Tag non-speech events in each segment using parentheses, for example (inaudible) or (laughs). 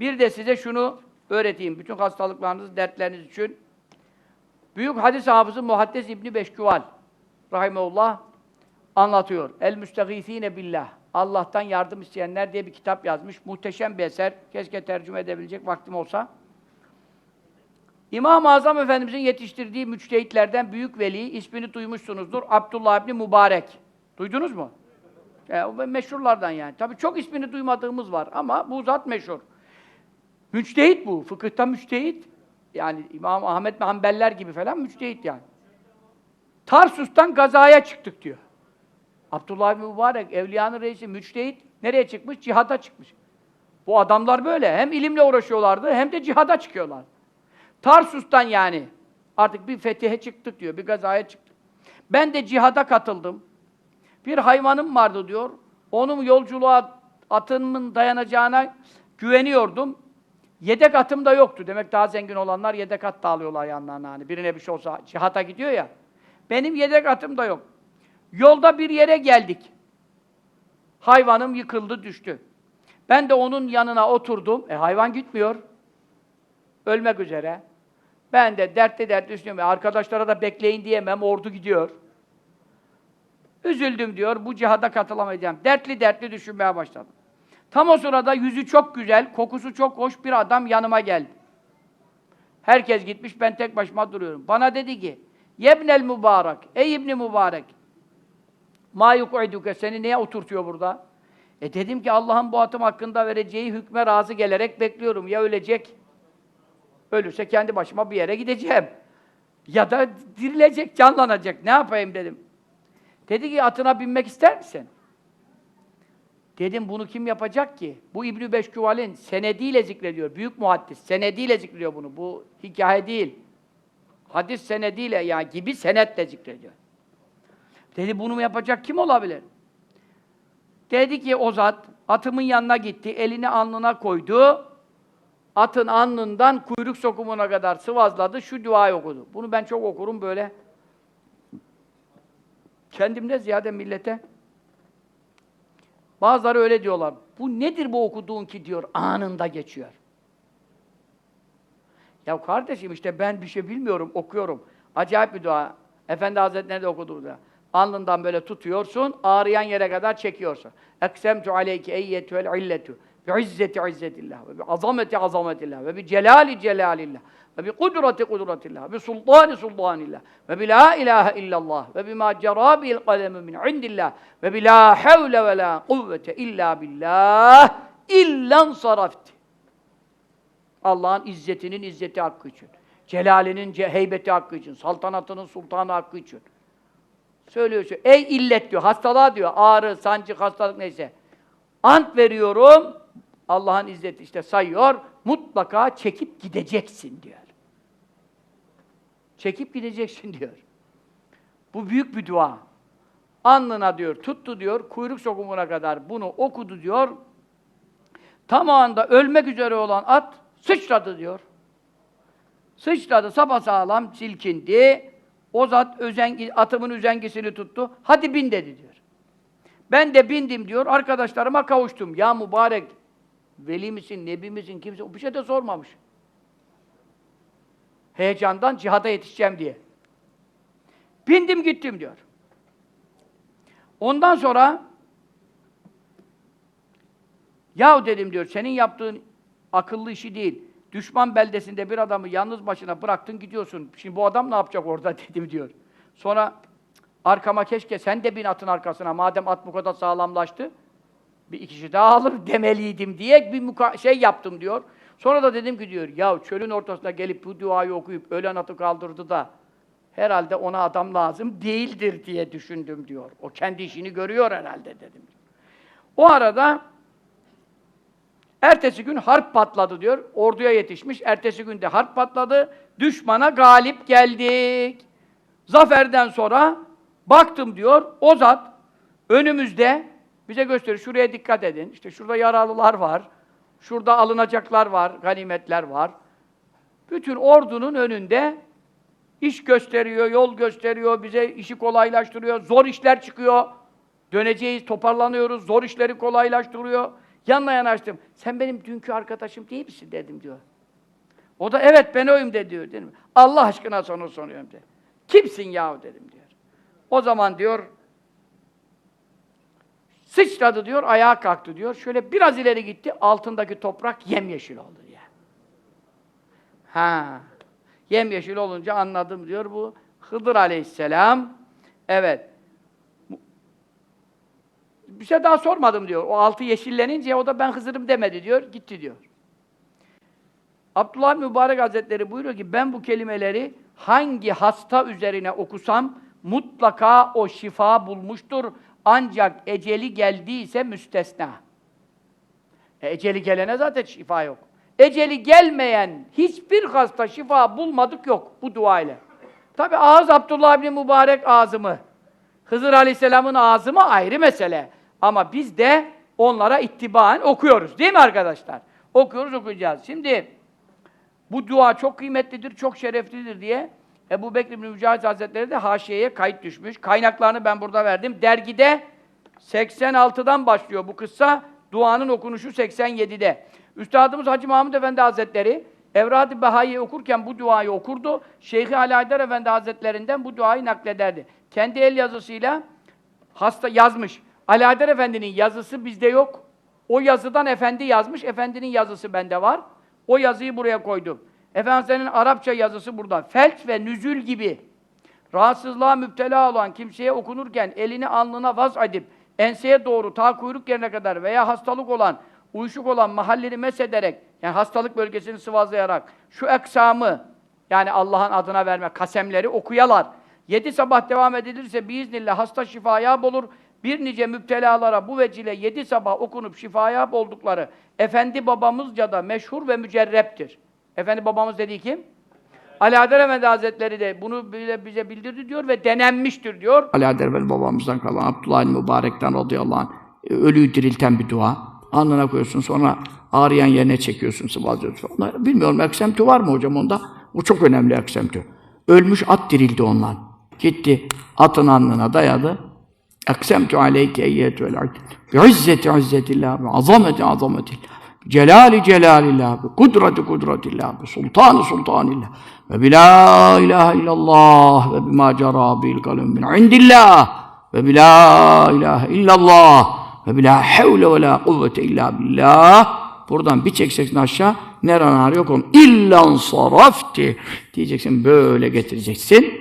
Bir de size şunu öğreteyim. Bütün hastalıklarınız, dertleriniz için. Büyük hadis hafızı Muhaddes İbni Beşkuval Rahimeullah anlatıyor. El müstegîfîne billah. Allah'tan yardım isteyenler diye bir kitap yazmış. Muhteşem bir eser. Keşke tercüme edebilecek vaktim olsa. İmam-ı Azam Efendimizin yetiştirdiği müçtehitlerden büyük veli, ismini duymuşsunuzdur. Abdullah İbni Mübarek. Duydunuz mu? E, meşhurlardan yani. Tabii çok ismini duymadığımız var ama bu zat meşhur. Müçtehit bu. Fıkıhta müçtehit. Yani İmam Ahmet ve gibi falan müçtehit yani. Tarsus'tan gazaya çıktık diyor. Abdullah bin Mübarek, Evliyanın reisi, müçtehit. Nereye çıkmış? Cihada çıkmış. Bu adamlar böyle. Hem ilimle uğraşıyorlardı hem de cihada çıkıyorlar. Tarsus'tan yani. Artık bir fetihe çıktık diyor. Bir gazaya çıktık. Ben de cihada katıldım. Bir hayvanım vardı diyor. Onun yolculuğa atımın dayanacağına güveniyordum. Yedek atım da yoktu. Demek daha zengin olanlar yedek at da alıyorlar yanlarına. Hani birine bir şey olsa cihata gidiyor ya. Benim yedek atım da yok. Yolda bir yere geldik. Hayvanım yıkıldı, düştü. Ben de onun yanına oturdum. E hayvan gitmiyor. Ölmek üzere. Ben de dertli dertli düşünüyorum. E, arkadaşlara da bekleyin diyemem. Ordu gidiyor. Üzüldüm diyor. Bu cihada katılamayacağım. Dertli dertli düşünmeye başladım. Tam o sırada yüzü çok güzel, kokusu çok hoş bir adam yanıma geldi. Herkes gitmiş, ben tek başıma duruyorum. Bana dedi ki, Yebnel mübarek, ey İbni Mübarek, ma yuk'iduke, seni niye oturtuyor burada? E dedim ki Allah'ın bu atım hakkında vereceği hükme razı gelerek bekliyorum. Ya ölecek, ölürse kendi başıma bir yere gideceğim. Ya da dirilecek, canlanacak. Ne yapayım dedim. Dedi ki atına binmek ister misin? Dedim bunu kim yapacak ki? Bu İbn-i Beşküval'in senediyle zikrediyor. Büyük muhaddis. Senediyle zikrediyor bunu. Bu hikaye değil. Hadis senediyle yani gibi senetle zikrediyor. Dedi bunu yapacak kim olabilir? Dedi ki o zat atımın yanına gitti. Elini alnına koydu. Atın alnından kuyruk sokumuna kadar sıvazladı. Şu duayı okudu. Bunu ben çok okurum böyle. Kendimde ziyade millete Bazıları öyle diyorlar. Bu nedir bu okuduğun ki diyor, anında geçiyor. Ya kardeşim işte ben bir şey bilmiyorum, okuyorum. Acayip bir dua. Efendi Hazretleri de okudu da. Alnından böyle tutuyorsun, ağrıyan yere kadar çekiyorsun. Eksemtu aleyke eyyetüvel illetu bi izzeti izzetillah ve bi azameti azametillah ve bi celali celalillah ve bi kudreti kudretillah ve bi sultani sultanillah ve bi la ilahe illallah ve bima cera bil kalemu min indillah ve bi la havle ve la kuvvete illa billah illan sarafti. Allah'ın izzetinin izzeti hakkı için, celalinin ce heybeti hakkı için, saltanatının sultanı hakkı için. Söylüyorsun. Ey illet diyor, hastalığa diyor, ağrı, sancı, hastalık neyse. Ant veriyorum, Allah'ın izzeti işte sayıyor, mutlaka çekip gideceksin diyor. Çekip gideceksin diyor. Bu büyük bir dua. Alnına diyor, tuttu diyor, kuyruk sokumuna kadar bunu okudu diyor. Tam anda ölmek üzere olan at sıçradı diyor. Sıçradı, sapasağlam silkindi. O zat özengi, atımın üzengisini tuttu. Hadi bin dedi diyor. Ben de bindim diyor, arkadaşlarıma kavuştum. Ya mübarek, veli misin, nebi misin, kimse bir şey de sormamış. Heyecandan cihada yetişeceğim diye. Bindim gittim diyor. Ondan sonra yahu dedim diyor, senin yaptığın akıllı işi değil. Düşman beldesinde bir adamı yalnız başına bıraktın gidiyorsun. Şimdi bu adam ne yapacak orada (laughs) dedim diyor. Sonra arkama keşke sen de bin atın arkasına madem at bu kadar sağlamlaştı. Bir iki kişi daha alır demeliydim diye bir şey yaptım diyor. Sonra da dedim ki diyor ya çölün ortasına gelip bu duayı okuyup ölen atı kaldırdı da herhalde ona adam lazım değildir diye düşündüm diyor. O kendi işini görüyor herhalde dedim. O arada Ertesi gün harp patladı diyor. Orduya yetişmiş. Ertesi günde harp patladı. Düşmana galip geldik. Zaferden sonra baktım diyor. O zat önümüzde bize gösteriyor. Şuraya dikkat edin. İşte şurada yaralılar var. Şurada alınacaklar var. Ganimetler var. Bütün ordunun önünde iş gösteriyor, yol gösteriyor, bize işi kolaylaştırıyor. Zor işler çıkıyor. Döneceğiz, toparlanıyoruz. Zor işleri kolaylaştırıyor. Yanına yanaştım. Sen benim dünkü arkadaşım değil misin dedim diyor. O da evet ben oyum de diyor. Dedim. Allah aşkına sana soruyorum de. Kimsin yahu dedim diyor. O zaman diyor sıçradı diyor, ayağa kalktı diyor. Şöyle biraz ileri gitti, altındaki toprak yemyeşil oldu diyor. Ha. Yemyeşil olunca anladım diyor bu Hıdır Aleyhisselam. Evet. Bir şey daha sormadım diyor. O altı yeşillenince o da ben Hızır'ım demedi diyor. Gitti diyor. Abdullah Mübarek Hazretleri buyuruyor ki ben bu kelimeleri hangi hasta üzerine okusam mutlaka o şifa bulmuştur. Ancak eceli geldiyse müstesna. E, eceli gelene zaten şifa yok. Eceli gelmeyen hiçbir hasta şifa bulmadık yok bu dua ile. Tabi ağız Abdullah bin Mübarek ağzımı. Hızır Aleyhisselam'ın ağzımı ayrı mesele. Ama biz de onlara ittibaen okuyoruz. Değil mi arkadaşlar? Okuyoruz, okuyacağız. Şimdi bu dua çok kıymetlidir, çok şereflidir diye Ebu Bekir bin Mücahit Hazretleri de haşiyeye kayıt düşmüş. Kaynaklarını ben burada verdim. Dergide 86'dan başlıyor bu kıssa. Duanın okunuşu 87'de. Üstadımız Hacı Mahmud Efendi Hazretleri Evrad-ı Behai'yi okurken bu duayı okurdu. Şeyh Ali Haydar Efendi Hazretlerinden bu duayı naklederdi. Kendi el yazısıyla hasta yazmış. Ali Efendi'nin yazısı bizde yok. O yazıdan efendi yazmış. Efendinin yazısı bende var. O yazıyı buraya koydum. Efendimiz'in Arapça yazısı burada. Felç ve nüzül gibi rahatsızlığa müptela olan kimseye okunurken elini alnına vaz edip enseye doğru ta kuyruk yerine kadar veya hastalık olan, uyuşuk olan mahallini mesederek yani hastalık bölgesini sıvazlayarak şu eksamı yani Allah'ın adına verme kasemleri okuyalar. Yedi sabah devam edilirse biiznillah hasta şifaya olur. Bir nice müptelalara bu vecile yedi sabah okunup şifaya oldukları Efendi babamızca da meşhur ve mücerreptir. Efendi babamız dediği kim? Adem Efendi Hazretleri de bunu bile bize bildirdi diyor ve denenmiştir diyor. Adem Efendi babamızdan kalan Abdullah Mübarek'ten radıyallahu anh e, ölüyü dirilten bir dua. Alnına koyuyorsun sonra ağrıyan yerine çekiyorsun sıvazlıyorsun falan. Bilmiyorum eksemtü var mı hocam onda? Bu çok önemli eksemtü. Ölmüş at dirildi ondan. Gitti atın alnına dayadı. Eksemtü aleyke eyyetü akd. Bi izzeti izzetillah, bi azameti azametillah. Celali celalillah, bi kudreti kudretillah, bi sultanı sultanillah. Ve bi la illallah ve bima cara bil kalem min indillah. Ve bi la illallah ve bi la havle ve la kuvvete illa billah. Buradan bir çekeceksin aşağı, neren ağrıyor konu. İllan sarafti. Diyeceksin böyle getireceksin.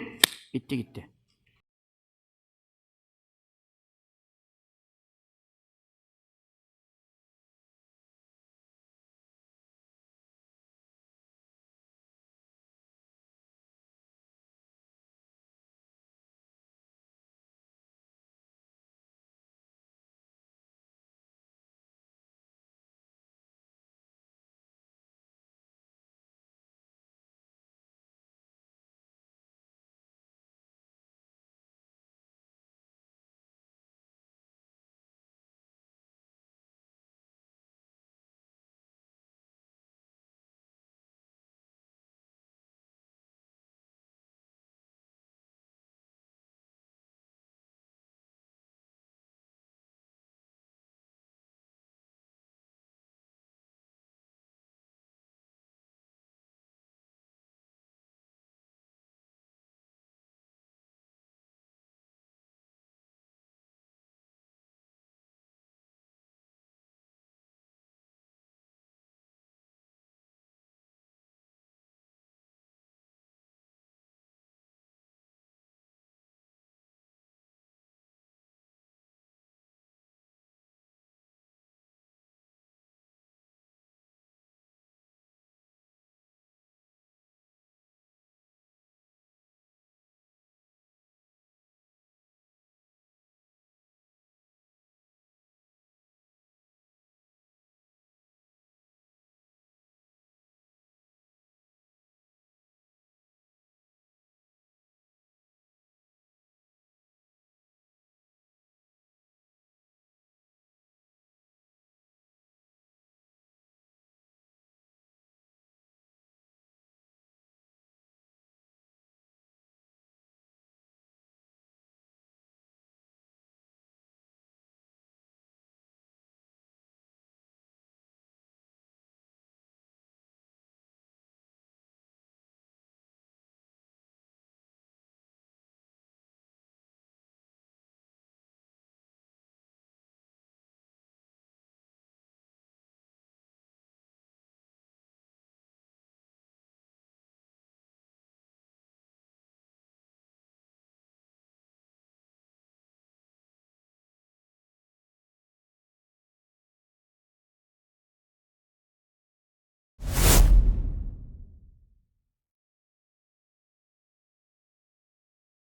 Bitti gitti.